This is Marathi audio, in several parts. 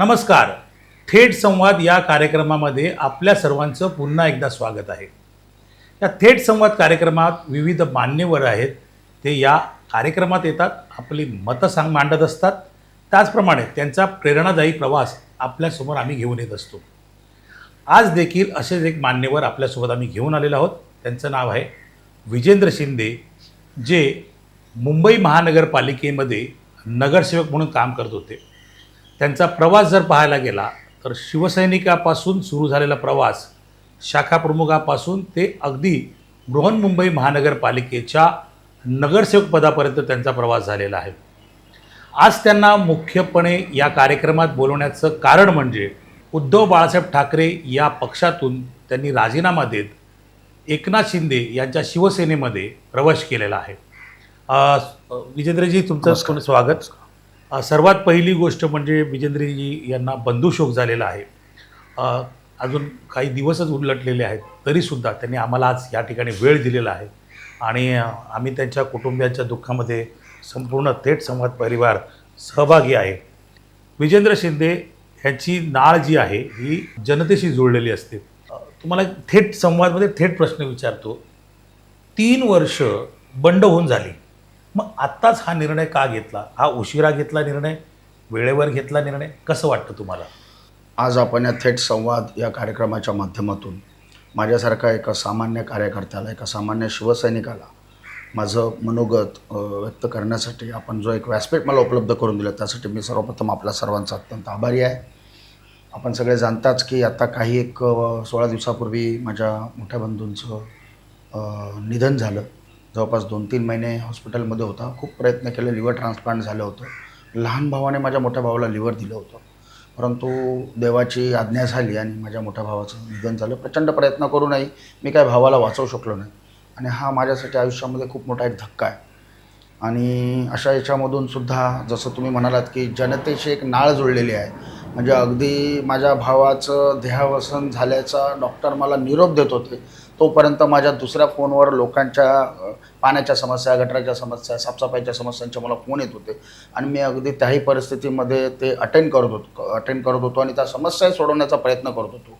नमस्कार. थेट संवाद या कार्यक्रमामध्ये आपल्या सर्वांचं पुन्हा एकदा स्वागत आहे. या थेट संवाद कार्यक्रमात विविध मान्यवर आहेत. ते या कार्यक्रमात येतात आपली मतं सांग मांडत असतात. त्याचप्रमाणे त्यांचा प्रेरणादायी प्रवास आपल्यासमोर आम्ही घेऊन येत असतो. आज देखील असेच एक मान्यवर आपल्यासोबत आम्ही घेऊन आलेलो आहोत. त्यांचं नाव आहे विजेंद्र शिंदे जे मुंबई महानगरपालिकेमध्ये नगरसेवक म्हणून काम करत होते. त्यांचा प्रवास जर पाहायला गेला तर शिवसैनिकापासून सुरू झालेला प्रवास शाखा प्रमुखापासून ते अगदी बृहन्मुंबई महानगरपालिकेच्या नगरसेवक पदापर्यंत त्यांचा प्रवास झालेला आहे. आज त्यांना मुख्यपणे या कार्यक्रमात बोलवण्याचं कारण म्हणजे उद्धव बाळासाहेब ठाकरे या पक्षातून त्यांनी राजीनामा देत एकनाथ शिंदे यांच्या शिवसेनेमध्ये प्रवेश केलेला आहे. विजेंद्रजी तुमचं स्वागत. सर्वात पहिली गोष्ट म्हणजे विजेंद्रजी यांना बंधुशोक झालेला आहे. अजून काही दिवसच उलटलेले आहेत तरीसुद्धा त्यांनी आम्हाला आज या ठिकाणी वेळ दिलेला आहे. आणि आम्ही त्यांच्या कुटुंबियांच्या दुःखामध्ये संपूर्ण थेट संवाद परिवार सहभागी आहे. विजेंद्र शिंदे ह्याची नाळ जी आहे ही जनतेशी जुळलेली असते. तुम्हाला थेट संवादमध्ये थेट प्रश्न विचारतो. तीन वर्ष बंड होऊन झाली. मग आत्ताच हा निर्णय का घेतला? हा उशिरा घेतला निर्णय? वेळेवर घेतला निर्णय? कसं वाटतं तुम्हाला? आज आपण या थेट संवाद या कार्यक्रमाच्या माध्यमातून माझ्यासारखा एका सामान्य कार्यकर्त्याला एका सामान्य शिवसैनिकाला माझं मनोगत व्यक्त करण्यासाठी आपण जो एक व्यासपीठ मला उपलब्ध करून दिलं त्यासाठी मी सर्वप्रथम आपल्या सर्वांचा अत्यंत आभारी आहे. आपण सगळे जाणताच की आता काही एक सोळा दिवसापूर्वी माझ्या मोठ्या बंधूंचं निधन झालं. जवळपास दोन तीन महिने हॉस्पिटलमध्ये होता. खूप प्रयत्न केले लिव्हर ट्रान्सप्लांट झालं होतं. लहान भावाने माझ्या मोठ्या भावाला लिव्हर दिलं होतं. परंतु देवाची आज्ञा झाली आणि माझ्या मोठ्या भावाचं निधन झालं. प्रचंड प्रयत्न करूनही मी काय भावाला वाचवू शकलो नाही. आणि हा माझ्यासाठी आयुष्यामध्ये खूप मोठा एक धक्का आहे. आणि अशा याच्यामधून सुद्धा जसं तुम्ही म्हणालात की जनतेशी एक नाळ जुळलेली आहे. म्हणजे अगदी माझ्या भावाचं देहावसन झाल्याचा डॉक्टर मला निरोप देत होते. तोपर्यंत माझ्या दुसऱ्या फोनवर लोकांच्या पाण्याच्या समस्या गटराच्या समस्या साफसफाईच्या समस्यांचे मला फोन येत होते. आणि मी अगदी त्याही परिस्थितीमध्ये ते अटेंड करत होतो अटेंड करत होतो आणि त्या समस्या सोडवण्याचा प्रयत्न करत होतो.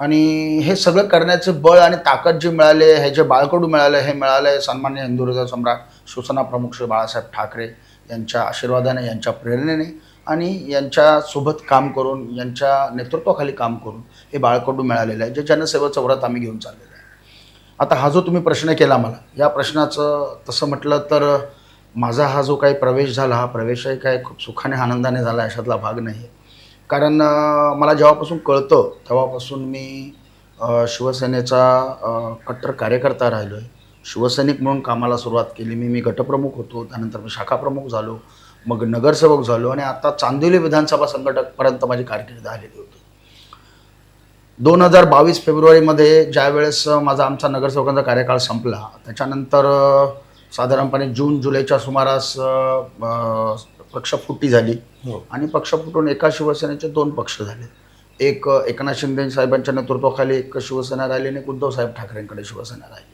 आणि हे सगळं करण्याचे बळ आणि ताकद जे मिळाले हे जे बाळकडू मिळालं हे मिळालं आहे सन्मान्य हिंदू हृदय सम्राट शिवसेना प्रमुख श्री बाळासाहेब ठाकरे यांच्या आशीर्वादाने यांच्या प्रेरणेने आणि यांच्यासोबत काम करून यांच्या नेतृत्वाखाली काम करून हे बाळकडू मिळालेलं आहे. जे जनसेवेचं व्रत आम्ही घेऊन चाललेलं आहे. आता हा जो तुम्ही प्रश्न केला मला या प्रश्नाचं तसं म्हटलं तर माझा हा जो काही प्रवेश झाला हा प्रवेशही काय खूप सुखाने आनंदाने झाला अशातला भाग नाही आहे कारण मला जेव्हापासून कळतं तेव्हापासून मी शिवसेनेचा कट्टर कार्यकर्ता राहिलो आहे शिवसैनिक म्हणून कामाला सुरुवात केली. मी मी गटप्रमुख होतो त्यानंतर मी शाखाप्रमुख झालो मग नगरसेवक झालो आणि आता चांदिवली विधानसभा संघटकपर्यंत माझी कारकीर्द आलेली होती. दोन हजार बावीस फेब्रुवारीमध्ये ज्यावेळेस माझा आमचा नगरसेवकांचा कार्यकाळ संपला त्याच्यानंतर साधारणपणे जून जुलैच्या सुमारास अ, पक्षफुटी झाली हो. आणि पक्ष फुटून एका शिवसेनेचे दोन पक्ष झाले. एक एकनाथ शिंदे साहेबांच्या नेतृत्वाखाली एक शिवसेना राहिली आणि एक उद्धवसाहेब ठाकरेंकडे शिवसेना राहिली.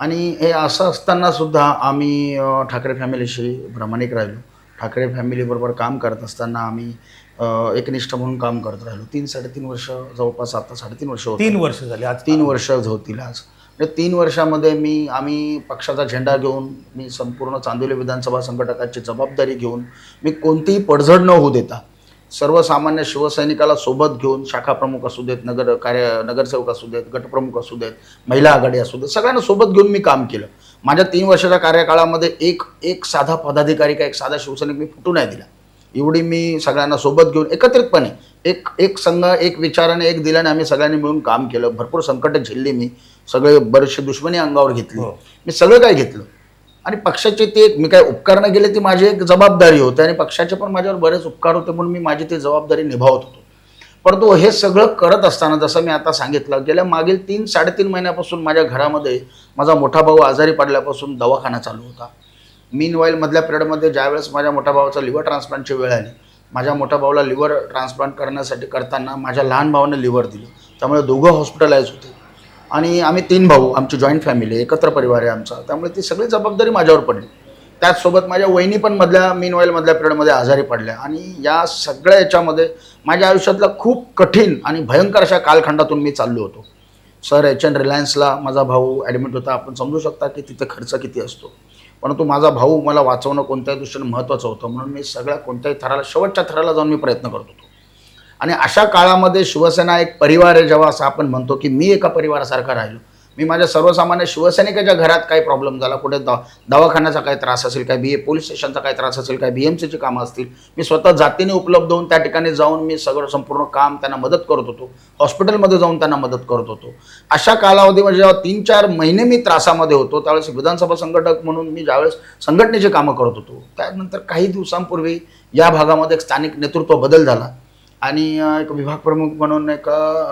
आणि हे असं असताना सुद्धा आम्ही ठाकरे फॅमिलीशी प्रामाणिक राहिलो. ठाकरे फॅमिलीबरोबर काम करत असताना आम्ही एकनिष्ठ म्हणून काम करत राहिलो. तीन साडेतीन वर्ष जवळपास आता साडेतीन वर्ष होत तीन वर्ष झाली आज. तीन वर्ष होतील आज. म्हणजे तीन वर्षामध्ये मी आम्ही पक्षाचा झेंडा घेऊन मी संपूर्ण चांदिवली विधानसभा संघटकाची जबाबदारी घेऊन मी कोणतीही पडझड न होऊ देता सर्वसामान्य शिवसैनिकाला सोबत घेऊन शाखा प्रमुख असू देत नगर कार्य नगरसेवक असू देत गटप्रमुख असू देत महिला आघाडी असू देत सगळ्यांना सोबत घेऊन मी काम केलं. माझ्या तीन वर्षाच्या कार्यकाळामध्ये एक एक साधा पदाधिकारी का एक साधा शिवसैनिक मी फुटू नाही दिला. एवढी मी सगळ्यांना सोबत घेऊन एकत्रितपणे एक एक संघ एक विचाराने एक दिल्याने आम्ही सगळ्यांनी मिळून काम केलं. भरपूर संकट झेलली मी. सगळे बरेचसे दुश्मनी अंगावर घेतली. हो. मी सगळं काय घेतलं. आणि पक्षाचे ते मी काय उपकार न गेले ती माझी एक जबाबदारी होती आणि पक्षाचे पण माझ्यावर बरेच उपकार होते म्हणून मी माझी ती जबाबदारी निभावत होतो. परंतु हे सगळं करत असताना जसं मी आता सांगितलं गेल्या मागील तीन साडेतीन महिन्यापासून माझ्या घरामध्ये माझा मोठा भाऊ आजारी पडल्यापासून दवाखाना चालू होता. मीन मधल्या पिरियडमध्ये ज्यावेळेस माझ्या मोठ्या भावाचा लिव्हर ट्रान्सप्लांटची वेळ आली माझ्या मोठ्या भावाला लिव्हर ट्रान्सप्लांट करण्यासाठी करताना माझ्या लहान भावाने लिव्हर दिलं. त्यामुळे दोघं हॉस्पिटलाइज होते. आणि आम्ही तीन भाऊ आमची जॉईंट फॅमिली एकत्र परिवार आहे आमचा. त्यामुळे ती सगळी जबाबदारी माझ्यावर पडली. त्याचसोबत माझ्या वहिनी पण मधल्या मीन वाईलमधल्या पिरियडमध्ये आजारी पडल्या. आणि या सगळ्या याच्यामध्ये माझ्या आयुष्यातला खूप कठीण आणि भयंकर अशा कालखंडातून मी चाललो होतो. सर एच एन रिलायन्सला माझा भाऊ ॲडमिट होता. आपण समजू शकता की तिथे खर्च किती असतो. परंतु माझा भाऊ मला वाचवणं कोणत्याही दृष्टीने महत्त्वाचं होतं म्हणून मी सगळ्या कोणत्याही थराला शेवटच्या थराला जाऊन मी प्रयत्न करत होतो. आणि अशा काळामध्ये शिवसेना एक परिवार आहे जेव्हा असं आपण म्हणतो की मी एका परिवारासारखा राहिलो. मी माझ्या सर्वसामान्य शिवसैनिकाच्या घरात काही प्रॉब्लेम झाला. कुठे द दवाखान्याचा काही त्रास असेल काय बी ए पोलीस स्टेशनचा काही त्रास असेल काय बी एम सीची कामं असतील मी स्वतः जातीने उपलब्ध होऊन त्या ठिकाणी जाऊन मी सगळं संपूर्ण काम त्यांना मदत करत होतो. हॉस्पिटलमध्ये जाऊन त्यांना मदत करत होतो. अशा कालावधीमध्ये म्हणजे जेव्हा तीन चार महिने मी त्रासामध्ये होतो त्यावेळेस विधानसभा संघटक म्हणून मी ज्यावेळेस संघटनेचे कामं करत होतो त्यानंतर काही दिवसांपूर्वी या भागामध्ये एक स्थानिक नेतृत्व बदल झाला. आणि एक विभाग प्रमुख म्हणून एक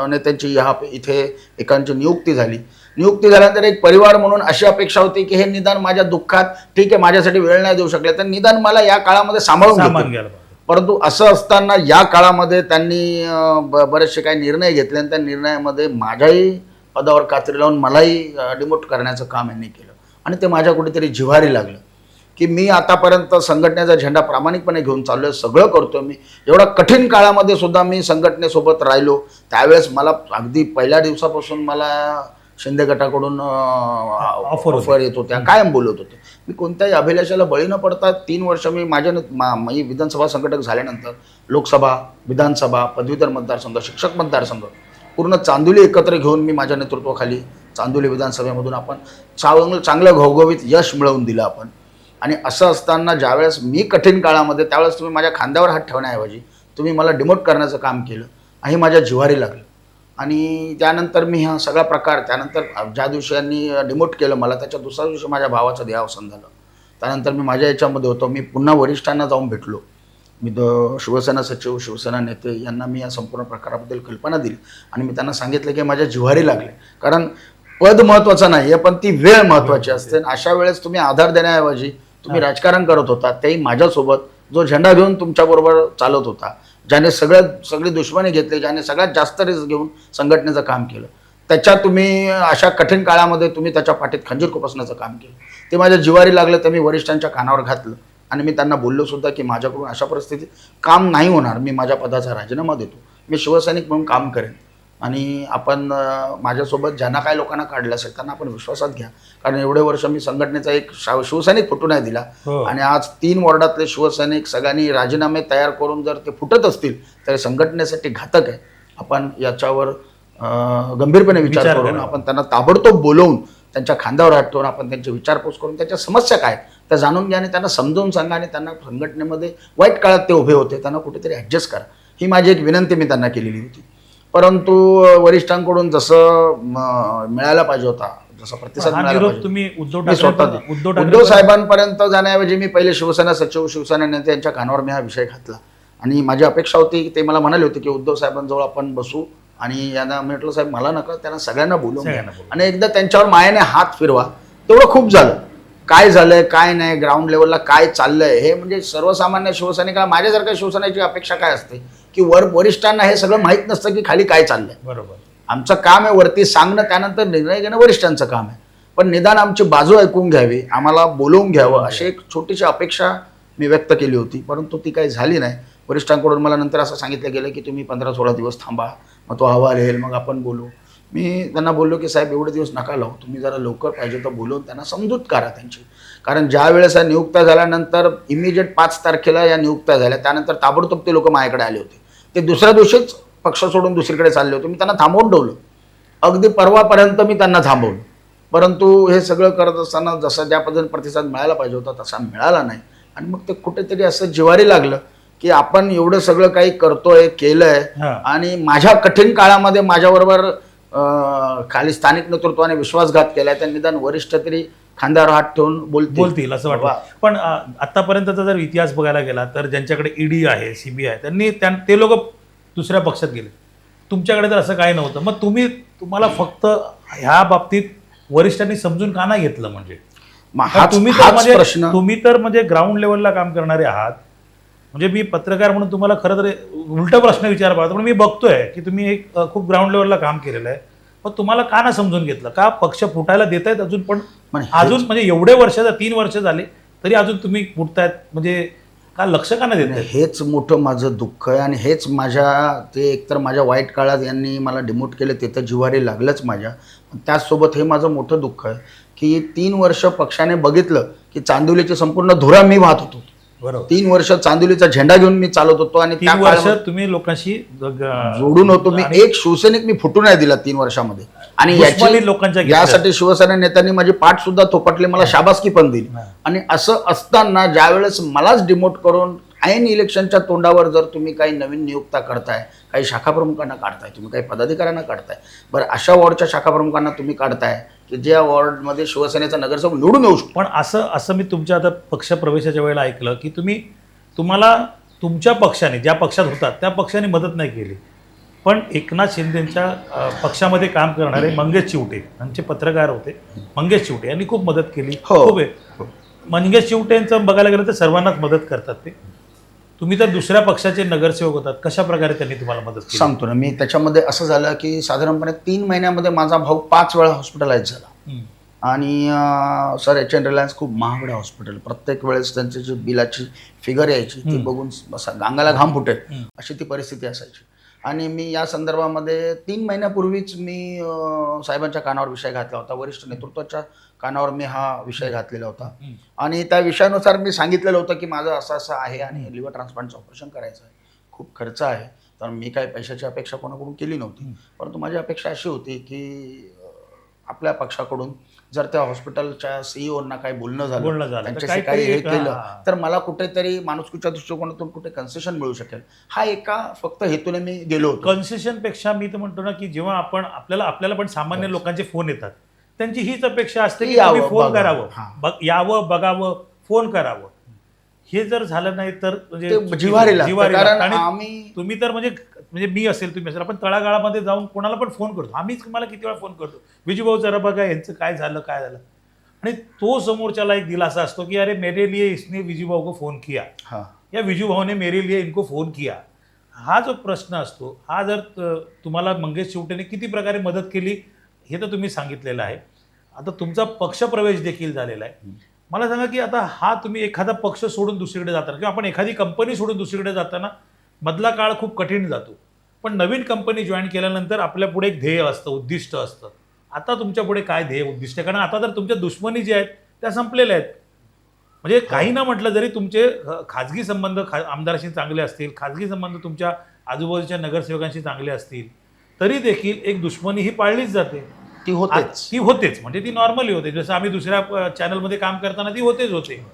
नेत्यांची ह्या इथे एकांची नियुक्ती झाली. नियुक्ती झाल्यानंतर एक परिवार म्हणून अशी अपेक्षा होती की हे निदान माझ्या दुःखात ठीक आहे माझ्यासाठी वेळ नाही देऊ शकले. तर निदान मला या काळामध्ये सांभाळून. घ्यायला. परंतु असं असताना या काळामध्ये त्यांनी बरेचसे काही निर्णय घेतले आणि त्या निर्णयामध्ये माझ्याही पदावर कात्री लावून मलाही डिमोट करण्याचं काम यांनी केलं. आणि ते माझ्या कुठेतरी जिव्हारी लागलं. की मी आतापर्यंत संघटनेचा झेंडा प्रामाणिकपणे घेऊन चाललो आहे सगळं करतो मी. एवढा कठीण काळामध्ये सुद्धा मी संघटनेसोबत राहिलो. त्यावेळेस मला अगदी पहिल्या दिवसापासून मला शिंदे गटाकडून. ऑफर येत होत्या. कायम बोलत होते. मी कोणत्याही अभिलाषाला बळी न पडता तीन वर्ष मी माझ्या मा- विधानसभा संघटक झाल्यानंतर लोकसभा विधानसभा पदवीधर मतदारसंघ शिक्षक मतदारसंघ पूर्ण चांदोली एकत्र घेऊन मी माझ्या नेतृत्वाखाली चांदोली विधानसभेमधून आपण चांगलं चांगलं घवघवीत यश मिळवून दिलं आपण. आणि असं असताना ज्यावेळेस मी कठीण काळामध्ये त्यावेळेस तुम्ही माझ्या खांद्यावर हात ठेवण्याऐवजी तुम्ही मला डिमोट करण्याचं काम केलं आणि माझ्या जिव्हारी लागलं. आणि त्यानंतर मी हा सगळा प्रकार त्यानंतर ज्या दिवशी यांनी डिमोट केलं मला त्याच्या दुसऱ्या दिवशी माझ्या भावाचं देहावसन झालं. त्यानंतर मी माझ्या याच्यामध्ये होतो. मी पुन्हा वरिष्ठांना जाऊन भेटलो. मी द शिवसेना सचिव शिवसेना नेते यांना मी या संपूर्ण प्रकाराबद्दल कल्पना दिली आणि मी त्यांना सांगितलं की माझ्या जिव्हारी लागले. कारण पद महत्त्वाचं नाही आहे पण ती वेळ महत्त्वाची असते. आणि अशा वेळेस तुम्ही आधार देण्याऐवजी तुम्ही राजकारण करत होता तेही माझ्यासोबत. जो झेंडा घेऊन तुमच्याबरोबर चालत होता ज्याने सगळ्यात सगळी दुश्मनी घेतली ज्याने सगळ्यात जास्त रिस्क घेऊन संघटनेचं काम केलं. त्याच्या तुम्ही अशा कठीण काळामध्ये तुम्ही त्याच्या पाठीत खंजीर खुपसण्याचं काम केलं. ते माझ्या जिवारी लागलं तर मी वरिष्ठांच्या कानावर घातलं. आणि मी त्यांना बोललो सुद्धा की माझ्याकडून अशा परिस्थितीत काम नाही होणार. मी माझ्या पदाचा राजीनामा देतो. मी शिवसैनिक म्हणून काम करेन. आणि आपण माझ्यासोबत ज्यांना काय लोकांना काढलं असेल त्यांना आपण विश्वासात घ्या. कारण एवढे वर्ष मी संघटनेचा एक शाव- शिवसैनिक फुटू नाही दिला. हो. आणि आज तीन वॉर्डातले शिवसैनिक सगळ्यांनी राजीनामे तयार करून जर ते फुटत असतील तर संघटनेसाठी घातक आहे. आपण याच्यावर गंभीरपणे विचार करून करा. आपण त्यांना ताबडतोब बोलवून त्यांच्या खांद्यावर हात ठेवून आपण त्यांची विचारपूस करून त्यांच्या समस्या काय त्या जाणून घ्या आणि त्यांना समजावून सांगा आणि त्यांना संघटनेमध्ये वाईट काळात ते उभे होते. त्यांना कुठेतरी ॲडजस्ट करा. ही माझी एक विनंती मी त्यांना केलेली होती. परंतु वरिष्ठांकडून जसं मिळायला पाहिजे होता जसा प्रतिसाद पाहिजे. तुम्ही उद्धव मी स्वतः ठाकरे दिला. उद्धव उद्धव ठाकरे साहेबांपर्यंत जाण्याऐवजी मी पहिले शिवसेना सचिव शिवसेना नेते यांच्या कानावर मी हा विषय घातला. आणि माझी अपेक्षा होती की ते मला म्हणाले होते की उद्धव साहेबांजवळ आपण बसू आणि यांना म्हटलं साहेब मला नका त्यांना सगळ्यांना बोलवून. आणि एकदा त्यांच्यावर मायाने हात फिरवा. तेवढं खूप झालं. काय झालंय काय नाही ग्राउंड लेवलला काय चाललंय हे म्हणजे सर्वसामान्य शिवसैनिकाला माझ्यासारख्या शिवसेनेची अपेक्षा काय असते? की वर वरिष्ठांना हे सगळं माहीत नसतं की खाली काय चाललंय. बरोबर. आमचं काम आहे वरती सांगणं त्यानंतर निर्णय घेणं वरिष्ठांचं काम आहे. पण निदान आमची बाजू ऐकून घ्यावी आम्हाला बोलवून घ्यावं अशी एक छोटीशी अपेक्षा मी व्यक्त केली होती. परंतु ती काही झाली नाही. वरिष्ठांकडून मला नंतर असं सांगितलं गेलं की तुम्ही पंधरा सोळा दिवस थांबा मग तो अहवाल येईल मग आपण बोलू. मी त्यांना बोललो की साहेब एवढे दिवस नका लावू तुम्ही जरा लवकर पाहिजे तर बोलवून त्यांना समजूत करा त्यांची. कारण ज्या वेळेस या नियुक्त्या झाल्यानंतर इमिजिएट पाच तारखेला या नियुक्त्या झाल्या त्यानंतर ताबडतोब ते लोक माझ्याकडे आले होते. ते दुसऱ्या दिवशीच पक्ष सोडून दुसरीकडे चालले होते. मी त्यांना थांबवून ठेवलं. अगदी परवापर्यंत मी त्यांना थांबवलं. परंतु हे सगळं करत असताना जसा ज्या पद्धतीने प्रतिसाद मिळायला पाहिजे होता तसा मिळाला नाही. आणि मग ते कुठेतरी असं जिवारी लागलं की आपण एवढं सगळं काही करतोय केलंय. आणि माझ्या कठीण काळामध्ये माझ्याबरोबर खाली स्थानिक नेतृत्वाने विश्वासघात केलाय त्या निदान वरिष्ठ तरी खांद्यावर हात ठेवून बोलतील. बोलतील असं वाटतं. पण आतापर्यंतचा जर इतिहास बघायला गेला तर ज्यांच्याकडे ईडी आहे सीबीआय त्यांनी त्यां- ते लोक दुसऱ्या पक्षात गेले. तुमच्याकडे तर असं काही नव्हतं. मग तुम्ही तुम्हाला फक्त ह्या बाबतीत वरिष्ठांनी समजून का नाही घेतलं म्हणजे? हाच तुम्ही तर म्हणजे तुम्ही तर म्हणजे ग्राउंड लेवलला काम करणारे आहात. म्हणजे मी पत्रकार म्हणून तुम्हाला खरं तर उलटा प्रश्न विचार पाहतो पण मी बघतोय की तुम्ही एक खूप ग्राउंड लेवलला काम केलेलं आहे. पण तुम्हाला का ना समजून घेतलं? का पक्ष फुटायला देत आहेत अजून? पण अजून म्हणजे एवढे वर्ष तीन वर्ष झाले तरी अजून तुम्ही उठतायत म्हणजे का लक्ष का नाही देत हेच मोठं माझं दुःख आहे आणि हेच माझ्या ते एकतर माझ्या वाईट काळात यांनी मला डिमोट केलं ते तर जिव्हारी लागलंच माझ्या. त्याचसोबत हे माझं मोठं दुःख आहे की तीन वर्ष पक्षाने बघितलं की चांदोलीची संपूर्ण धुरा मी वाहत होतो. बरोबर. तीन वर्ष चांदोलीचा झेंडा घेऊन मी चालत होतो आणि तीन वर्ष तुम्ही लोकांशी जोडून होतो मी. एक शिवसैनिक मी फुटून नाही दिला तीन वर्षामध्ये. आणि याची लोकांच्या. यासाठी शिवसेना नेत्यांनी माझी पाठ सुद्धा थोपटली मला शाबासकी पण दिली. आणि असं असताना ज्यावेळेस मलाच डिमोट करून ऐन इलेक्शनच्या तोंडावर जर तुम्ही काही नवीन नियुक्ता करताय काही शाखा प्रमुखांना काढताय तुम्ही काही पदाधिकाऱ्यांना काढताय बरं अशा वॉर्डच्या शाखा प्रमुखांना तुम्ही काढताय की ज्या वॉर्डमध्ये शिवसेनेचा नगरसेवक निवडून येऊ शकतो पण असं असं मी तुमच्या आता पक्षप्रवेशाच्या वेळेला ऐकलं की तुम्ही तुम्हाला तुमच्या पक्षाने ज्या पक्षात होतात त्या पक्षाने मदत नाही केली पण एकनाथ शिंदेच्या पक्षामध्ये काम करणारे मंगेश चिवटे यांचे पत्रकार होते. मंगेश चिवटे यांनी खूप मदत केली. हो. खूप आहे. मंगेश चिवटेंचं बघायला गेलं तर सर्वांनाच मदत करतात ते. तुम्ही तर दुसऱ्या पक्षाचे नगरसेवक होतात. कशा प्रकारे त्यांनी तुम्हाला मदत केली? सांगतो ना मी त्याच्यामध्ये असं झालं की साधारणपणे तीन महिन्यामध्ये माझा भाऊ पाच वेळा हॉस्पिटलाइज झाला. आणि सर एच एन रिलायन्स खूप महागडे हॉस्पिटल प्रत्येक वेळेस त्यांची जी बिलाची फिगर यायची ती बघून गांगाला घाम फुटेल. अशी ती परिस्थिती असायची. आणि मी या संदर्भामध्ये तीन महिन्यापूर्वीच मी साहेबांच्या कानावर विषय घातला होता. वरिष्ठ नेतृत्वाच्या कानावर मी हा विषय घातलेला होता. आणि त्या विषयानुसार मी सांगितलेलं होतं की माझं असं असं आहे आणि लिव्हर ट्रान्सप्लांटचं ऑपरेशन करायचं आहे. खूप खर्च आहे. तर मी काही पैशाची अपेक्षा कोणाकडून केली नव्हती. परंतु माझी अपेक्षा अशी होती की आपल्या पक्षाकडून जर त्या हॉस्पिटलच्या सीईओना काही बोलणं झालं बोलणं झालं तर त्यांच्याशी काही काहीतरी हे एक- केलं हा. तर मला कुठेतरी माणुसकीच्या दृष्टिकोनातून कुठे कन्सेशन मिळू शकेल हा एका फक्त हेतूने मी गेलो होतो कन्सेशनपेक्षा मी तर म्हणतो ना की जेव्हा आपण आपल्याला आपल्याला पण सामान्य लोकांचे फोन येतात त्यांची हीच अपेक्षा असते की यावं, फोन बघावं. करावं हां. बघ- यावं बघावं फोन करावं हे जर झालं नाही तर म्हणजे कारण लागतं. आणि आम्ही- तुम्ही तर म्हणजे म्हणजे मी असेल तुम्ही असेल आपण तळागाळामध्ये जाऊन कोणाला पण फोन करतो. आम्हीच तुम्हाला किती वेळा फोन करतो. विजूभाऊ जरा बघा यांचं काय झालं काय झालं. आणि तो समोरच्याला एक दिलासा असतो की अरे मेरे लिए इसने विजूभाऊ को फोन किया. हा. या विजू भाऊ ने मेरे लिए इनको फोन किया. हा जो प्रश्न असतो हा जर तुम्हाला मंगेश चिवटेने किती प्रकारे मदत केली हे तर तुम्ही सांगितलेलं आहे. आता तुमचा पक्षप्रवेश देखील झालेला आहे. मला सांगा की आता हा तुम्ही एखादा पक्ष सोडून दुसरीकडे जाताना किंवा आपण एखादी कंपनी सोडून दुसरीकडे जाताना मधला काळ खूप कठीण जातो. पण नवीन कंपनी जॉईन केल्यानंतर आपल्या पुढे एक ध्येय असतं उद्दिष्ट असतं. आता तुमच्यापुढे काय ध्येय उद्दिष्ट आहे? कारण आता तर तुमच्या दुश्मनी ज्या आहेत त्या संपलेल्या आहेत. म्हणजे काही ना म्हटलं जरी तुमचे खाजगी संबंध खा आमदाराशी चांगले असतील खाजगी संबंध तुमच्या आजूबाजूच्या नगरसेवकांशी चांगले असतील तरी देखील एक दुश्मनी ही पाळलीच जाते. ती होतेच. ती होतेच. म्हणजे ती नॉर्मली होते. जसं आम्ही दुसऱ्या चॅनलमध्ये काम करताना ती होतेच होते.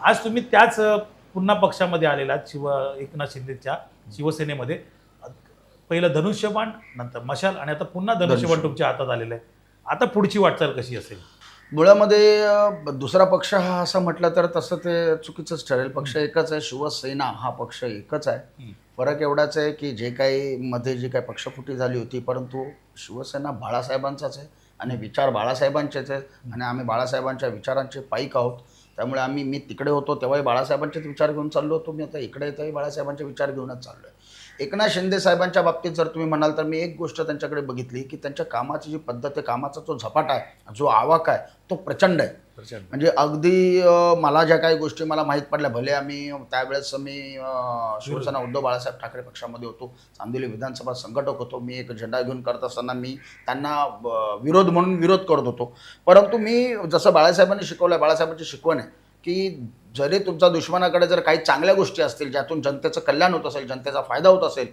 आज तुम्ही त्याच पुन्हा पक्षामध्ये आलेला शिव एकनाथ शिंदेच्या शिवसेनेमध्ये. पहिलं धनुष्यबाण नंतर मशाल आणि आता पुन्हा धनुष्यबाण. तुमच्या हातात आलेलं आहे. आता पुढची वाटचाल कशी असेल? मुळामध्ये दुसरा पक्ष हा असं म्हटलं तर तसं ते चुकीचंच ठरेल. पक्ष एकच आहे. शिवसेना हा पक्ष एकच आहे. फरक एवढाच आहे की जे काही मध्ये जी काही पक्षफुटी झाली होती परंतु शिवसेना बाळासाहेबांचाच आहे आणि विचार बाळासाहेबांचेच आहे आणि आम्ही बाळासाहेबांच्या विचारांचे पाईक आहोत. त्यामुळे आम्ही मी तिकडे होतो तेव्हाही बाळासाहेबांचेच विचार घेऊन चाललो होतो. मी आता इकडे येतोही बाळासाहेबांचे विचार घेऊनच चाललो आहे एकनाथ शिंदे साहेबांच्या बाबतीत जर तुम्ही म्हणाल तर मी एक गोष्ट त्यांच्याकडे बघितली की त्यांच्या कामाची जी पद्धत आहे कामाचा जो झपाटा आहे जो आवाक आहे तो प्रचंड आहे. म्हणजे अगदी मला ज्या काही गोष्टी मला माहीत पडल्या भले आम्ही त्यावेळेस मी शिवसेना उद्धव बाळासाहेब ठाकरे पक्षामध्ये होतो चांदिवली विधानसभा संघटक होतो मी एक झेंडा घेऊन करत असताना मी त्यांना विरोध म्हणून विरोध करत होतो. परंतु मी जसं बाळासाहेबांनी शिकवलं आहे बाळासाहेबांची शिकवण आहे की जरी तुमच्या दुश्मनाकडे जर काही चांगल्या गोष्टी असतील ज्यातून जनतेचं कल्याण होत असेल जनतेचा फायदा होत असेल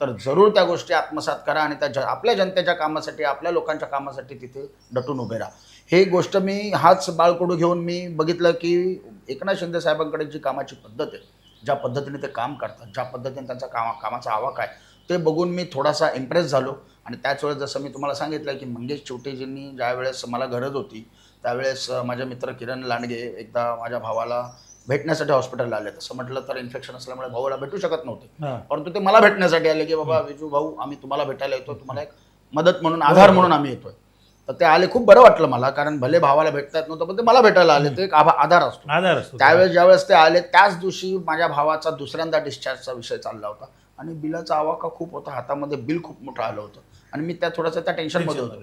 तर जरूर त्या गोष्टी आत्मसात करा आणि त्या ज आपल्या जनतेच्या कामासाठी आपल्या लोकांच्या कामासाठी तिथे डटून उभे राहा. हे गोष्ट मी हाच बाळकडू घेऊन मी बघितलं की एकनाथ शिंदे साहेबांकडे जी कामाची पद्धत आहे ज्या पद्धतीने ते काम करतात ज्या पद्धतीने त्यांचा कामा कामाचा आवाक आहे ते बघून मी थोडासा इम्प्रेस झालो. आणि त्याच वेळेस जसं मी तुम्हाला सांगितलं की मंगेश चिवटेजींनी ज्यावेळेस मला गरज होती त्यावेळेस अं, माझे मित्र किरण लांडगे एकदा माझ्या भावाला भेटण्यासाठी हॉस्पिटलला आले. तसं म्हटलं तर इन्फेक्शन असल्यामुळे भावाला भेटू शकत नव्हते. परंतु ते मला भेटण्यासाठी आले की बाबा विजू भाऊ आम्ही तुम्हाला भेटायला येतो तुम्हाला एक मदत म्हणून आधार म्हणून आम्ही येतोय. तर ते आले खूप बरं वाटलं मला कारण भले भावाला भेटता येत नव्हतं पण ते मला भेटायला आले ते एक आभा- आधार असतो. आधार असतो त्यावेळेस ज्यावेळेस ते आले त्याच दिवशी माझ्या भावाचा दुसऱ्यांदा डिस्चार्जचा विषय चालला होता. आणि बिलाचा आवाका खूप होता हातामध्ये बिल खूप मोठं आलं होतं. आणि मी त्या थोडंसं त्या टेन्शनमध्ये होतो.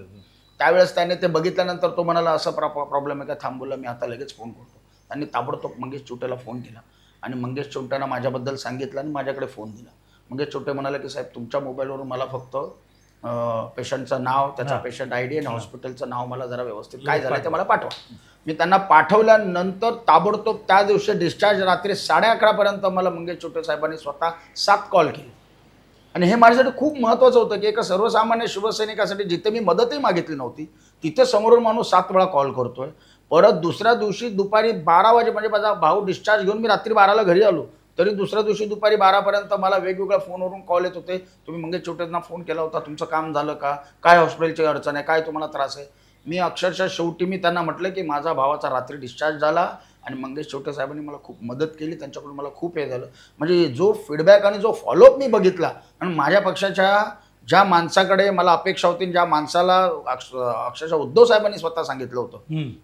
त्यावेळेस त्याने ते बघितल्यानंतर तो म्हणाला असं प्रॉब्लेम आहे का? थांबवलं मी आता लगेच फोन करतो. त्यांनी ताबडतोब मंगेश चिवटेला फोन केला. आणि मंगेश चिवट्यानं माझ्याबद्दल सांगितलं आणि माझ्याकडे फोन दिला. मंगेश चिवटे म्हणाले की साहेब तुमच्या मोबाईलवरून मला फक्त पेशंटचं नाव त्याचा. पेशंट आय डी आणि हॉस्पिटलचं नाव मला जरा व्यवस्थित काय झालं ते मला पाठवा. मी त्यांना पाठवल्यानंतर ताबडतोब त्या दिवशी डिस्चार्ज रात्री साडे अकरापर्यंत मला मंगेश चिवटे साहेबांनी स्वतः सात कॉल केले. आणि हे माझ्यासाठी खूप महत्त्वाचं होतं की एका सर्वसामान्य शिवसैनिकासाठी जिथे मी मदतही मागितली नव्हती तिथे समोरून माणूस सात वेळा कॉल करतोय. परत दुसऱ्या दिवशी दुपारी बारा वाजे म्हणजे माझा भाऊ डिस्चार्ज घेऊन मी रात्री बाराला घरी आलो. तरी दुसऱ्या दिवशी दुपारी बारापर्यंत मला वेगवेगळ्या फोनवरून कॉल येत होते. तुम्ही मंगेश चिवटेंना फोन केला होता. तुमचं काम झालं का? काय हॉस्पिटलची अडचण आहे? काय तुम्हाला त्रास आहे? मी अक्षरशः शेवटी मी त्यांना म्हटलं की माझा भावाचा रात्री डिस्चार्ज झाला आणि मंगेश छोटे साहेबांनी मला खूप मदत केली. त्यांच्याकडून मला खूप हे झालं. म्हणजे जो फीडबॅक आणि जो फॉलोअप मी बघितला आणि माझ्या पक्षाच्या ज्या माणसाकडे मला अपेक्षा होती ज्या माणसाला अक्ष अक्षरशः उद्धव साहेबांनी स्वतः सांगितलं होतं.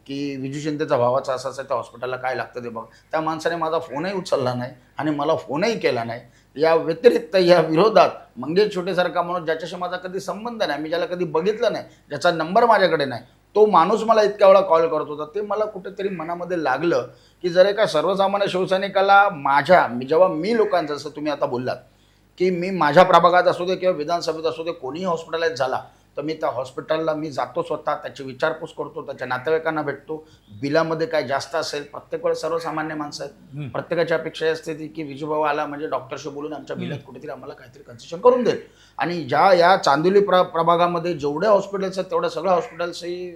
की विजू शिंदेचा भावाचा असा त्या हॉस्पिटलला काय लागतं ते बघ. त्या माणसाने माझा फोनही उचलला नाही आणि मला फोनही केला नाही. या व्यतिरिक्त या विरोधात मंगेश छोटेसारखा माणूस ज्याच्याशी माझा कधी संबंध नाही मी ज्याला कधी बघितलं नाही ज्याचा नंबर माझ्याकडे नाही तो माणूस मला इतक्या वेळा कॉल करत होता. ते मला कुठेतरी मनामध्ये लागलं की जर एका सर्वसामान्य शिवसैनिकाला माझ्या मी जेव्हा मी लोकांचं जसं तुम्ही आता बोललात की मी माझ्या प्रभागात असू दे किंवा विधानसभेत असू दे कोणीही हॉस्पिटलाइज झाला तर मी त्या हॉस्पिटलला मी जातो स्वतः त्याची विचारपूस करतो त्याच्या नातेवाईकांना भेटतो बिलामध्ये काय जास्त असेल प्रत्येक वेळेस सर्वसामान्य माणसं आहेत हम्म. प्रत्येकाची अपेक्षा असते ती की विजूभाऊ आला म्हणजे डॉक्टरशी बोलून आमच्या बिलात कुठेतरी आम्हाला काहीतरी कन्सेशन करून देईल आणि ज्या या चांदिवली प्र प्रभागामध्ये जेवढे हॉस्पिटल्स आहेत तेवढ्या सगळ्या हॉस्पिटल्सही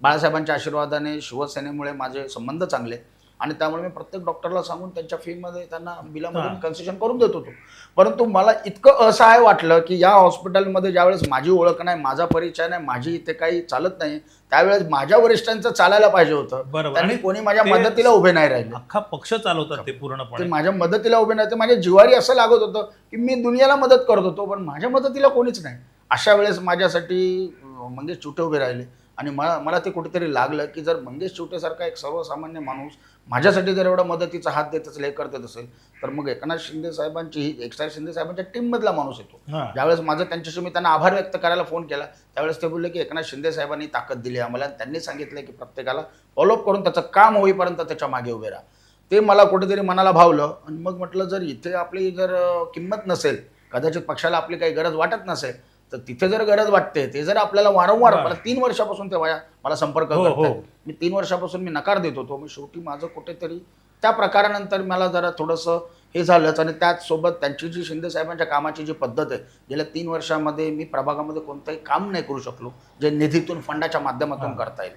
बाळासाहेबांच्या आशीर्वादाने शिवसेनेमुळे माझे संबंध चांगले आहेत. आणि त्यामुळे मी प्रत्येक डॉक्टरला सांगून त्यांच्या फीमध्ये त्यांना बिलामधून. कन्सेशन करून देत होतो. परंतु मला इतकं असहाय वाटलं की या हॉस्पिटलमध्ये ज्यावेळेस माझी ओळख नाही माझा परिचय नाही माझी इथे काही चालत नाही त्यावेळेस माझ्या वरिष्ठांचं चालायला पाहिजे होतं. त्यांनी आणि कोणी माझ्या मदतीला उभे नाही राहिले. अख्खा पक्ष चालवतात ते पूर्णपणे. माझ्या मदतीला उभे नाही ते माझ्या जिवारी असं लागत होतं की मी दुनियाला मदत करत होतो पण माझ्या मदतीला कोणीच नाही. अशा वेळेस माझ्यासाठी मंगेश चिवटे उभे राहिले. आणि मला मला ते कुठेतरी लागलं की जर मंगेश चिवटेसारखा एक सर्वसामान्य माणूस माझ्यासाठी जर एवढा मदतीचा हात देत असेल हे करत असेल तर मग एकनाथ शिंदे साहेबांची ही एकनाथ शिंदे साहेबांच्या टीममधला माणूस येतो. ज्यावेळेस माझं त्यांच्याशी मी त्यांना आभार व्यक्त करायला फोन केला त्यावेळेस ते बोलले की एकनाथ शिंदे साहेबांनी ताकद दिली आम्हाला. आणि त्यांनी सांगितलं की प्रत्येकाला फॉलोअप करून त्याचं काम होईपर्यंत त्याच्यामागे उभे राहा. ते मला कुठेतरी मनाला भावलं आणि मग म्हटलं जर इथे आपली जर किंमत नसेल कदाचित पक्षाला आपली काही गरज वाटत नसेल तर तिथे जर गरज वाटते ते जर आपल्याला वारंवार. मला तीन वर्षापासून ते वाया मला संपर्क हो, करतायत. हो. मी तीन वर्षापासून मी नकार देत होतो मी शेवटी माझं कुठेतरी त्या प्रकारानंतर मला जरा थोडंसं हे झालंच आणि त्याचसोबत त्यांची जी शिंदे साहेबांच्या कामाची जी पद्धत आहे गेल्या तीन वर्षामध्ये मी प्रभागामध्ये कोणतंही काम नाही करू शकलो जे निधीतून फंडाच्या माध्यमातून. करता येईल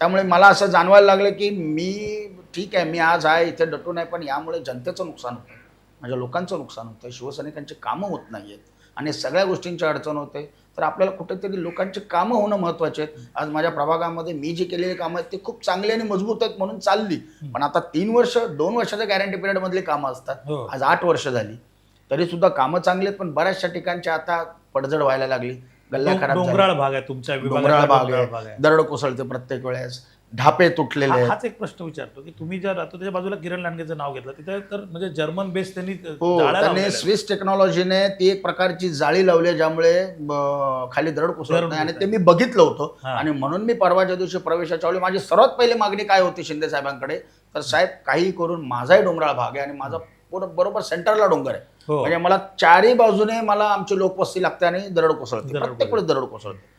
त्यामुळे मला असं जाणवायला लागलं की मी ठीक आहे मी आज आहे इथे डटून आहे पण यामुळे जनतेचं नुकसान होतं माझ्या लोकांचं नुकसान होतं शिवसैनिकांची कामं होत नाही आहेत आणि सगळ्या गोष्टींची अडचण होते. तर आपल्याला कुठेतरी लोकांची कामं होणं महत्त्वाचे आहेत. आज माझ्या प्रभागामध्ये मी जी केलेली कामं आहेत ती खूप चांगली आणि मजबूत आहेत म्हणून चालली. पण आता तीन वर्ष दोन वर्षाच्या गॅरंटी पिरियडमधली कामं असतात. हो. आज आठ वर्ष झाली. तरी सुद्धा कामं चांगली आहेत पण बऱ्याचशा ठिकाणची आता पडझड व्हायला लागली. गल्ल्या डों- खराब. डोंगराळ भाग आहे तुमच्या डोंगराळ भाग आहे. दरड कोसळते प्रत्येक वेळेस. ढापे तुटलेले हा- आहेत. हाच एक प्रश्न विचारतो की तुम्ही ज्या राहतो त्याच्या बाजूला किरण लांडगेचं नाव घेतलं तिथे तर म्हणजे जर्मन बेस त्यांनी हो जाळ्या त्यांनी लावलेल्या आहेत. स्विस टेक्नॉलॉजीने ती एक प्रकारची जाळी लावली आहे, ज्यामुळे खाली दरड कोसळत दरड नाही. आणि ते मी बघितलं होतं. हा. आणि म्हणून मी परवाच्या दिवशी प्रवेशाच्या वेळी माझी सर्वात पहिली मागणी काय होती शिंदे साहेबांकडे तर साहेब काही करून माझाही डोंगराळ भाग आहे आणि माझा पूर्ण बरोबर सेंटरला डोंगर आहे. हो. म्हणजे मला चारही बाजूने मला आमची लोकवस्ती लागते आणि दरड कोसळते. दरड प्रत्येक वेळेस दरड कोसळते.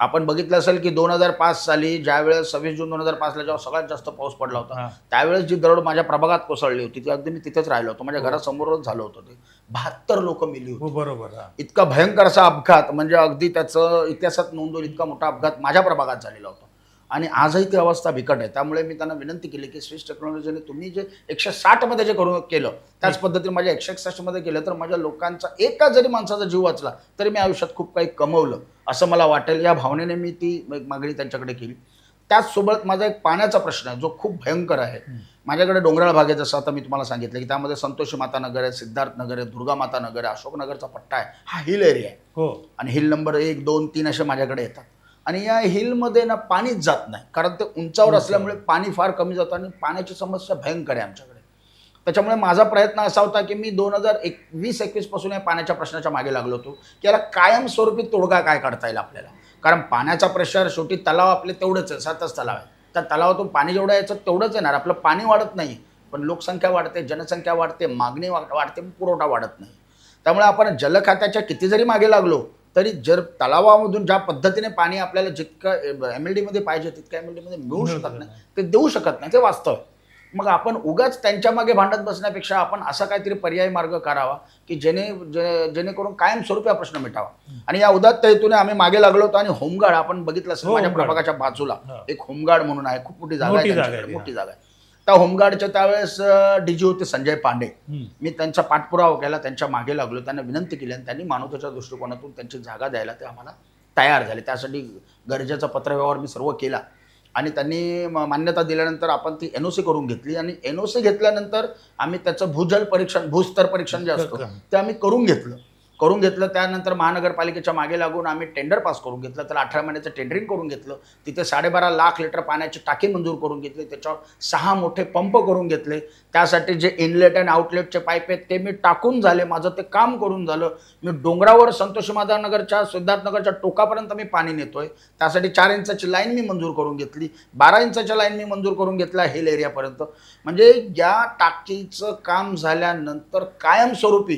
आपण बघितलं असेल की दोन हजार पाच साली ज्यावेळेस सव्वीस जून दोन हजार पाचला जेव्हा सगळ्यात जास्त पाऊस पडला होता हा. त्यावेळेस जी दरड माझ्या प्रभागात कोसळली होती ती अगदी मी तिथेच राहिलो होतो. माझ्या घरासमोरच झालं होतं ते. बहात्तर लोक मेली होती. हो बरोबर हा. इतका भयंकर असा अपघात म्हणजे अगदी त्याचं इतिहासात नोंद होईल इतका मोठा अपघात माझ्या प्रभागात झालेला होता. आणि आजही ती अवस्था बिकट आहे. त्यामुळे मी त्यांना विनंती केली की स्विस टेक्नॉलॉजीने तुम्ही जे एकशे साठमध्ये जे करून केलं त्याच पद्धतीने माझ्या एकशे एकसष्टमध्ये केलं तर माझ्या लोकांचा एका जरी माणसाचा जीव वाचला तरी मी आयुष्यात खूप काही कमवलं. असं मला वाटेल. या भावनेने मी ती एक मागणी त्यांच्याकडे केली. त्याचसोबत माझा एक पाण्याचा प्रश्न आहे जो खूप भयंकर आहे. माझ्याकडे डोंगराळ भाग आहे जसं आता मी तुम्हाला सांगितलं की त्यामध्ये संतोषी माता नगर आहे सिद्धार्थ नगर आहे दुर्गा माता नगर आहे अशोकनगरचा पट्टा आहे. हा हिल एरिया आहे. हो. आणि हिल नंबर एक दोन तीन असे माझ्याकडे येतात. आणि या हिलमध्ये ना पाणीच जात नाही. कारण ते उंचावर. असल्यामुळे पाणी फार कमी जातं आणि पाण्याची समस्या भयंकर आहे आमच्याकडे. त्याच्यामुळे माझा प्रयत्न असा होता की मी दोन हजार एक वीस एकवीसपासून या पाण्याच्या प्रश्नाच्या मागे लागलो होतो की याला कायमस्वरूपी तोडगा काय काढता येईल आपल्याला? कारण पाण्याचा प्रेशर शेवटी तलाव आपले तेवढंच आहे सातच तलाव आहे त्या तलावातून पाणी जेवढं यायचं तेवढंच येणार आपलं पाणी वाढत नाही. पण लोकसंख्या वाढते जनसंख्या वाढते मागणी वा- वाढते पुरवठा वाढत नाही. त्यामुळे आपण जल खात्याच्या किती जरी मागे लागलो तरी जर तलावामधून ज्या पद्धतीने पाणी आपल्याला जितकं एम एल डीमध्ये पाहिजे तितकं एम एल डीमध्ये मिळू शकत नाही. ते देऊ शकत नाही ते वास्तव आहे. मग आपण उगाच त्यांच्या मागे भांडत बसण्यापेक्षा आपण असा काहीतरी पर्यायी मार्ग करावा की जेणे जे- जेणेकरून कायमस्वरूपी हा प्रश्न मिटावा. आणि या उदात्त हेतूने आम्ही मागे लागलो होतो आणि होमगार्ड आपण बघितलं असेल हो, माझ्या. प्रभागाच्या बाजूला. एक होमगार्ड म्हणून आहे खूप मोठी जागा मोठी आहे. मोठी जागा आहे. त्या होमगार्डच्या त्यावेळेस डीजी होते संजय पांडे. मी त्यांचा पाठपुरावा केला त्यांच्या मागे लागलो त्यांना विनंती केली आणि त्यांनी मानवतेच्या दृष्टिकोनातून त्यांची जागा द्यायला ते आम्हाला तयार झाले. त्यासाठी गरजेचा पत्रव्यवहार मी सर्व केला. आणि त्यांनी मान्यता दिल्यानंतर आपण ती एन ओ सी करून घेतली. आणि एन ओ सी घेतल्यानंतर आम्ही त्याचं भूजल परीक्षण भूस्तर परीक्षण जे असतं ते आम्ही करून घेतलं. करून घेतलं त्यानंतर महानगरपालिकेच्या मागे लागून आम्ही टेंडर पास करून घेतलं. त्याला अठरा महिन्याचं टेंडरिंग करून घेतलं. तिथे साडेबारा लाख लिटर पाण्याची टाकी मंजूर करून घेतली. त्याच्यावर सहा मोठे पंप करून घेतले. त्यासाठी जे इनलेट अँड आउटलेटचे पाईप आहेत ते मी टाकून झाले. माझं ते काम करून झालं. मी डोंगरावर संतोषी माधवनगरच्या सिद्धार्थनगरच्या टोकापर्यंत मी पाणी नेतोय. त्यासाठी चार इंचाची लाईन मी मंजूर करून घेतली. बारा इंचाच्या लाईन मी मंजूर करून घेतला हिल एरियापर्यंत म्हणजे या टाकीचं काम झाल्यानंतर कायमस्वरूपी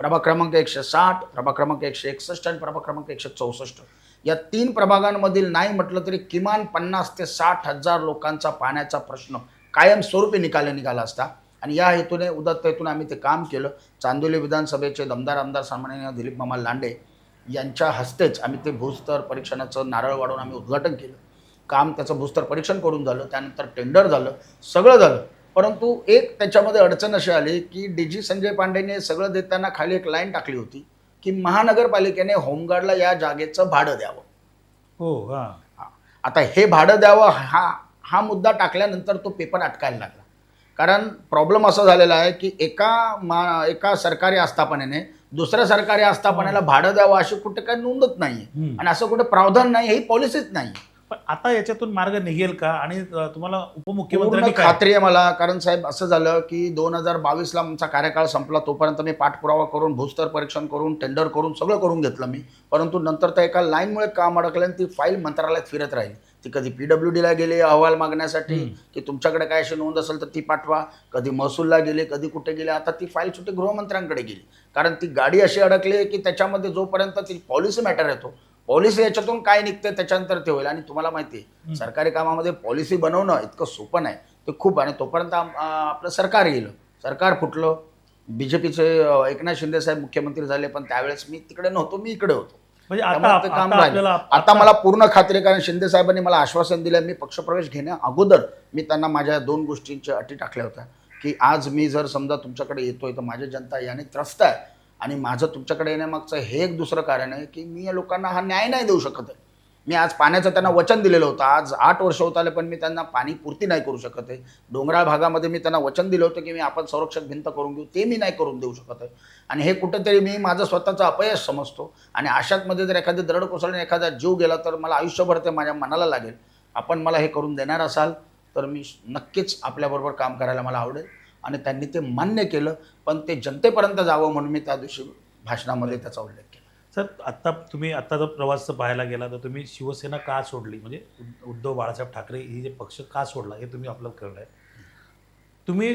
प्रभाग क्रमांक एकशे साठ प्रभाग क्रमांक एकशे एकसष्ट आणि प्रभाग क्रमांक एकशे चौसष्ट. या तीन प्रभागांमधील नाही म्हटलं तरी किमान पन्नास ते साठ हजार लोकांचा पाण्याचा प्रश्न कायमस्वरूपी निकाली निघाला असता. आणि या हेतूने उदत्त हेतूने आम्ही ते काम केलं. चांदोली विधानसभेचे दमदार आमदार सन्माननीय दिलीप मामा लांडे यांच्या हस्तेच आम्ही ते भूस्तर परीक्षणाचं नारळ वाढवून आम्ही उद्घाटन केलं. काम त्याचं भूस्तर परीक्षण करून झालं. त्यानंतर टेंडर झालं. सगळं झालं. परंतु एक त्याच्यामध्ये अडचण अशी आली की डी जी संजय पांडेने सगळं देताना खाली एक लाईन टाकली होती की महानगरपालिकेने होमगार्डला या जागेचं भाडं द्यावं. हो हा. हा. आता हे भाडं द्यावं हा हा मुद्दा टाकल्यानंतर तो पेपर अटकायला लागला. कारण प्रॉब्लेम असा झालेला आहे की एका मा एका सरकारी आस्थापनेने दुसऱ्या सरकारी आस्थापनेला भाडं द्यावं अशी कुठे काही नोंदच नाही. आणि असं कुठे प्रावधान नाही ही पॉलिसीच नाही पण आता याच्यातून मार्ग निघेल का? आणि तुम्हाला उपमुख्यमंत्र्यांनी काय खात्री आहे मला कारण साहेब असं झालं की दोन हजार बावीसला आमचा कार्यकाळ संपला तोपर्यंत मी पाठपुरावा करून भूस्तर परीक्षण करून टेंडर करून सगळं करून घेतलं मी. परंतु नंतर त्या एका लाईनमुळे काम अडकलं आणि ती फाईल मंत्रालयात फिरत राहील. ती कधी पी डब्ल्यू डीला गेली अहवाल मागण्यासाठी. की तुमच्याकडे काय अशी नोंद असेल तर ती पाठवा. कधी महसूलला गेले कधी कुठे गेले आता ती फाईल सुट्टी गृहमंत्र्यांकडे गेली. कारण ती गाडी अशी अडकली की त्याच्यामध्ये जोपर्यंत ती पॉलिसी मॅटर येतो पॉलिसी याच्यातून काय निघते त्याच्यानंतर ते होईल. आणि तुम्हाला माहिती आहे. सरकारी कामामध्ये पॉलिसी बनवणं इतकं सोपं नाही. ते खूप आणि तोपर्यंत आपलं सरकार गेलं सरकार फुटलं. बी जे पीचे एकनाथ शिंदे साहेब मुख्यमंत्री झाले पण त्यावेळेस मी तिकडे नव्हतो मी इकडे होतो. म्हणजे आता काम आता राहिलं. आपल्याला आता मला पूर्ण खात्री कारण शिंदे साहेबांनी मला आश्वासन दिलं मी पक्षप्रवेश घेण्या अगोदर मी त्यांना माझ्या दोन गोष्टींच्या अटी टाकल्या होत्या की आज मी जर समजा तुमच्याकडे येतोय तर माझी जनता याने त्रस्त आहे. आणि माझं तुमच्याकडे येण्यामागचं हे एक दुसरं कारण आहे की मी या लोकांना हा न्याय नाही देऊ शकत आहे. मी आज पाण्याचं त्यांना वचन दिलेलं होतं. आज आठ वर्ष होत आले पण मी त्यांना पाणी पूर्ती नाही करू शकत आहे. डोंगराळ भागामध्ये मी त्यांना वचन दिलं होतं की मी आपण संरक्षक भिंत करून घेऊ. ते मी नाही करून देऊ शकत आहे. आणि हे कुठेतरी मी माझं स्वतःचं अपयश समजतो. आणि अशातमध्ये जर एखादी दरड कोसळून एखादा जीव गेला तर मला आयुष्यभर ते माझ्या मनाला लागेल. आपण मला हे करून देणार असाल तर मी नक्कीच आपल्याबरोबर काम करायला मला आवडेल. आणि त्यांनी ते मान्य केलं पण ते जनतेपर्यंत जावं म्हणून मी त्या दिवशी भाषणामध्ये त्याचा उल्लेख केला. सर आत्ता तुम्ही आत्ता जर प्रवास पाहायला गेला तर तुम्ही शिवसेना का सोडली? म्हणजे उद- उद्धव बाळासाहेब ठाकरे ही जे पक्ष का सोडला हे तुम्ही आपलं कळलं आहे तुम्ही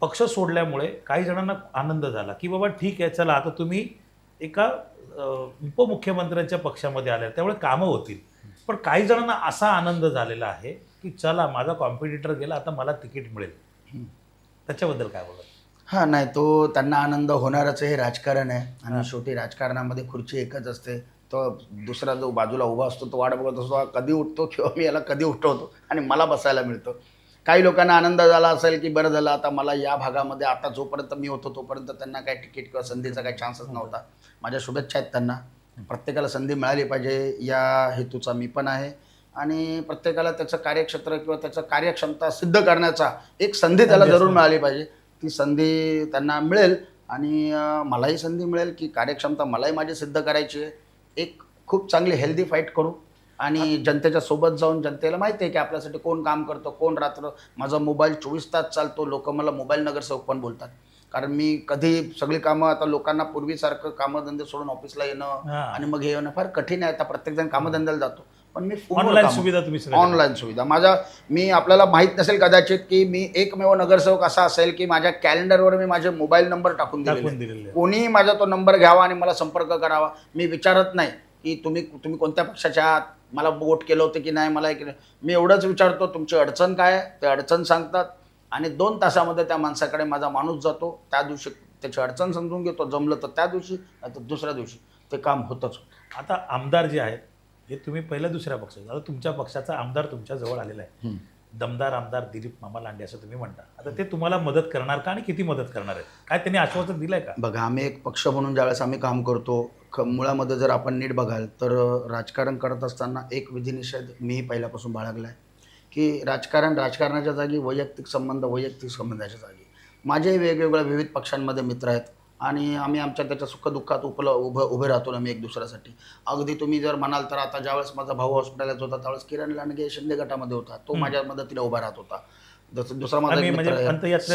पक्ष सोडल्यामुळे काही जणांना आनंद झाला की बाबा ठीक आहे चला आता तुम्ही एका उपमुख्यमंत्र्यांच्या पक्षामध्ये आले त्यामुळे कामं होतील. पण काही जणांना असा आनंद झालेला आहे की चला माझा कॉम्पिटिटर गेला आता मला तिकीट मिळेल. त्याच्याबद्दल काय बोलत हा नाही तो त्यांना आनंद होणारच हे राजकारण आहे. आणि शेवटी राजकारणामध्ये खुर्ची एकच असते. तो दुसरा जो बाजूला उभा असतो तो वाट बघत असतो कधी उठतो किंवा मी याला कधी उठवतो आणि मला बसायला मिळतं. काही लोकांना आनंद झाला असेल की बरं झालं आता मला या भागामध्ये आता जोपर्यंत मी होतो तोपर्यंत त्यांना काही तिकीट किंवा संधीचा काही चान्सच नव्हता. माझ्या शुभेच्छा आहेत त्यांना. प्रत्येकाला संधी मिळाली पाहिजे या हेतूचा मी पण आहे. आणि प्रत्येकाला त्याचं कार्यक्षेत्र किंवा त्याचं कार्यक्षमता सिद्ध करण्याचा एक संधी त्याला जरूर. मिळाली पाहिजे. ती संधी त्यांना मिळेल आणि मलाही संधी मिळेल की कार्यक्षमता मलाही माझी सिद्ध करायची आहे. एक खूप चांगली हेल्दी फाईट करू आणि जनतेच्या सोबत जाऊन जनतेला माहिती आहे की आपल्यासाठी कोण काम करतं कोण रात्र माझा मोबाईल चोवीस तास चालतो लोक मला मोबाईल नगरसेवक पण बोलतात. कारण मी कधी सगळी कामं आता लोकांना पूर्वीसारखं कामधंदे सोडून ऑफिसला येणं. आणि मग हे येणं फार कठीण आहे. आता प्रत्येकजण कामधंद्याला जातो. पण मी ऑनलाईन सुविधा तुम्ही ऑनलाईन सुविधा. माझा मी आपल्याला माहीत नसेल कदाचित की मी एकमेव नगरसेवक असा असेल की माझ्या कॅलेंडरवर मी माझे मोबाईल नंबर टाकून आहे. कोणीही माझा तो नंबर घ्यावा आणि मला संपर्क करावा. मी विचारत नाही की तुम्ही तुम्ही कोणत्या पक्षाच्या आहात? मला वोट केलं होतं की नाही? मला मी एवढंच विचारतो तुमची अडचण काय आहे? ते अडचण सांगतात. आणि दोन तासामध्ये त्या माणसाकडे माझा माणूस जातो. त्या दिवशी त्याची अडचण समजून घेतो. जमलं तर त्या दिवशी नाही तर दुसऱ्या दिवशी ते काम होतच. आता आमदार जे आहेत हे तुम्ही पहिल्या दुसऱ्या पक्षाचे आता तुमच्या पक्षाचा आमदार तुमच्या जवळ आलेला आहे. दमदार आमदार दिलीप मामा लांडे असं तुम्ही म्हणता. आता ते तुम्हाला मदत करणार का आणि किती मदत करणार आहे काय त्यांनी आश्वासन दिलंय का? बघा आम्ही एक पक्ष म्हणून ज्यावेळेस आम्ही काम करतो ख मुळामध्ये जर आपण नीट बघाल तर राजकारण करत असताना एक विधिनिषेध मीही पहिल्यापासून बाळगला आहे की राजकारण राजकारणाच्या जागी वैयक्तिक संबंध वैयक्तिक संबंधाच्या जागी. माझे वेगवेगळ्या विविध पक्षांमध्ये मित्र आहेत. आणि आम्ही आमच्या त्याच्या सुखदुःखात उपल उभं उभे राहतो आम्ही एक दुसऱ्यासाठी अगदी तुम्ही जर म्हणाल तर आता ज्यावेळेस माझा भाऊ हॉस्पिटलात होता त्यावेळेस किरण लांडगे शिंदे गटामध्ये होता तो माझ्या मदतीने उभा राहत होता जसं दुसरा माझा म्हणजे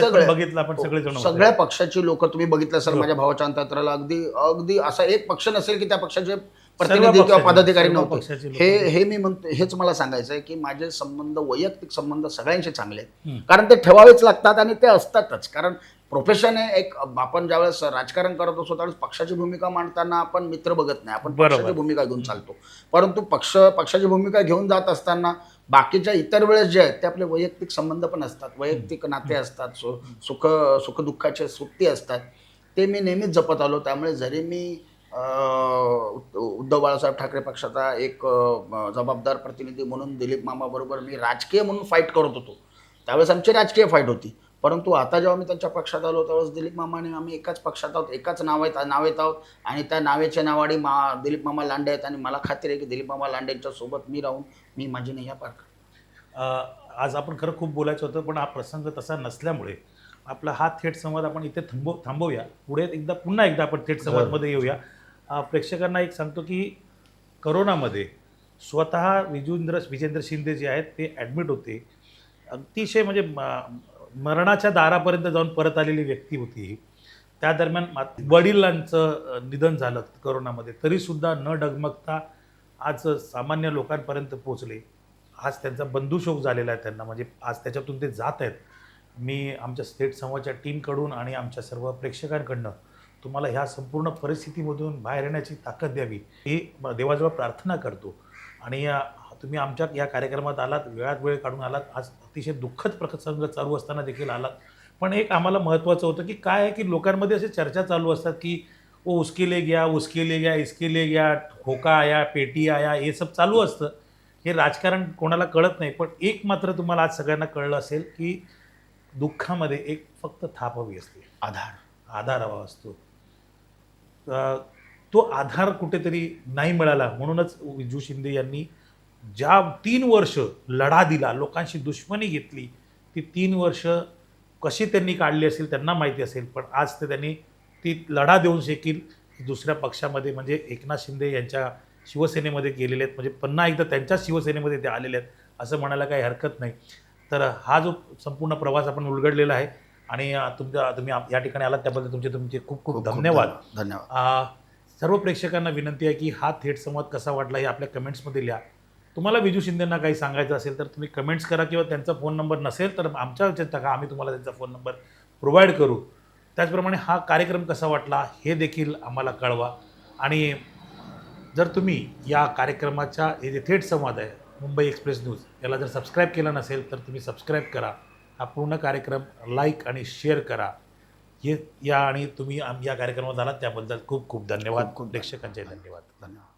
सगळे- बघितलं आपण. सगळ्या पक्षाची लोक तुम्ही बघितलं हो. माझ्या भावाच्या अंतराला अगदी अगदी असा एक पक्ष नसेल की त्या पक्षाचे प्रतिनिधी किंवा पदाधिकारी नव्हते हे. हे मी म्हणतो हेच मला सांगायचं आहे की माझे संबंध वैयक्तिक संबंध सगळ्यांशी चांगले आहेत. कारण ते ठेवावेच लागतात आणि ते असतातच कारण प्रोफेशन आहे एक आपण ज्यावेळेस राजकारण करत असतो त्यावेळेस पक्षाची भूमिका मांडताना आपण मित्र बघत नाही आपण. पक्षाची भूमिका घेऊन चालतो. परंतु पक्ष पक्षाची भूमिका घेऊन जात असताना बाकीच्या इतर वेळेस जे आहेत ते आपले वैयक्तिक संबंध पण असतात वैयक्तिक नाते असतात सु सुख सुखदुःखाचे सुट्टी असतात ते मी नेहमीच जपत आलो. त्यामुळे जरी मी उद्धव बाळासाहेब ठाकरे पक्षाचा एक जबाबदार प्रतिनिधी म्हणून दिलीप मामाबरोबर मी राजकीय म्हणून फाईट करत होतो. त्यावेळेस आमची राजकीय फाईट होती. परंतु आता जेव्हा मी त्यांच्या पक्षात आलो त्यावेळेस दिलीप मामाने आम्ही एकाच पक्षात आहोत एकाच नाव आहेत नाव येत आहोत. आणि त्या नावेच्या नावाडी मा दिलीप मामा लांडे आहेत. आणि मला खात्री आहे की दिलीप मामा लांडेंच्या सोबत मी राहून मी माझी नैया पार आज आपण खरं खूप बोलायचं होतं पण हा प्रसंग तसा नसल्यामुळे आपला हा थेट संवाद आपण इथे थांबव थांबवूया. पुढे एकदा पुन्हा एकदा आपण थेट संवादमध्ये येऊया. प्रेक्षकांना एक सांगतो की करोनामध्ये स्वतः विजेंद्र विजेंद्र शिंदे जे आहेत ते ॲडमिट होते. अतिशय म्हणजे म- मरणाच्या दारापर्यंत जाऊन परत आलेली व्यक्ती होती. ही त्या दरम्यान वडिलांचं निधन झालं करोनामध्ये. तरीसुद्धा न डगमगता आज सामान्य लोकांपर्यंत पोचले आज त्यांचा बंधुशोक झालेला आहे त्यांना. म्हणजे आज त्याच्यातून ते जात आहेत. मी आमच्या स्टेट समूहाच्या टीमकडून आणि आमच्या सर्व प्रेक्षकांकडनं तुम्हाला ह्या संपूर्ण परिस्थितीमधून बाहेर येण्याची ताकद द्यावी. ही देवाजवळ प्रार्थना करतो. आणि तुम्ही आमच्या या कार्यक्रमात आलात वेळात वेळ काढून आलात आज अतिशय दुःखद प्रसंग चालू असताना देखील आलात. पण एक आम्हाला महत्त्वाचं होतं की काय आहे की लोकांमध्ये असे चर्चा चालू असतात की ओ उसके ले गया उसके ले गया इसके ले गया खोका आया पेटी आया हे सब चालू असतं. हे राजकारण कोणाला कळत नाही पण एक मात्र तुम्हाला आज सगळ्यांना कळलं असेल की दुःखामध्ये एक फक्त थाप हवी असते. आधार. आधार हवा असतो. तो आधार कुठेतरी नाही मिळाला म्हणूनच विजू शिंदे यांनी ज्या तीन वर्ष लढा दिला लोकांशी दुश्मनी घेतली ती तीन वर्ष कशी त्यांनी काढली असेल त्यांना माहिती असेल पण आज ते त्यांनी ती लढा देऊन शेकील दुसऱ्या पक्षामध्ये म्हणजे एकनाथ शिंदे यांच्या शिवसेनेमध्ये गेलेले आहेत. म्हणजे पुन्हा एकदा त्यांच्याच शिवसेनेमध्ये ते आलेले आहेत असं म्हणायला काही हरकत नाही. तर हा जो संपूर्ण प्रवास आपण उलगडलेला आहे आणि तुमच्या तुम्ही या ठिकाणी आलात त्याबद्दल तुमचे तुमचे खूप खूप धन्यवाद. धन्यवाद. सर्व प्रेक्षकांना विनंती आहे की हा थेट संवाद कसा वाटला हे आपल्या कमेंट्समध्ये लिहा. तुम्हाला विजू शिंदेंना काही सांगायचं असेल तर तुम्ही कमेंट्स करा किंवा त्यांचा फोन नंबर नसेल तर आमच्या याच्यात टाका. आम्ही तुम्हाला त्यांचा फोन नंबर प्रोव्हाइड करू. त्याचप्रमाणे हा कार्यक्रम कसा वाटला हे देखील आम्हाला कळवा. आणि जर तुम्ही या कार्यक्रमाच्या हे जे थेट संवाद आहे मुंबई एक्सप्रेस न्यूज याला जर सबस्क्राईब केलं नसेल तर तुम्ही सबस्क्राईब करा. हा पूर्ण कार्यक्रम लाईक आणि शेअर करा. हे या आणि तुम्ही आम- या कार्यक्रमात आलात त्याबद्दल खूप खूप धन्यवाद. खूप प्रेक्षकांचे धन्यवाद. धन्यवाद.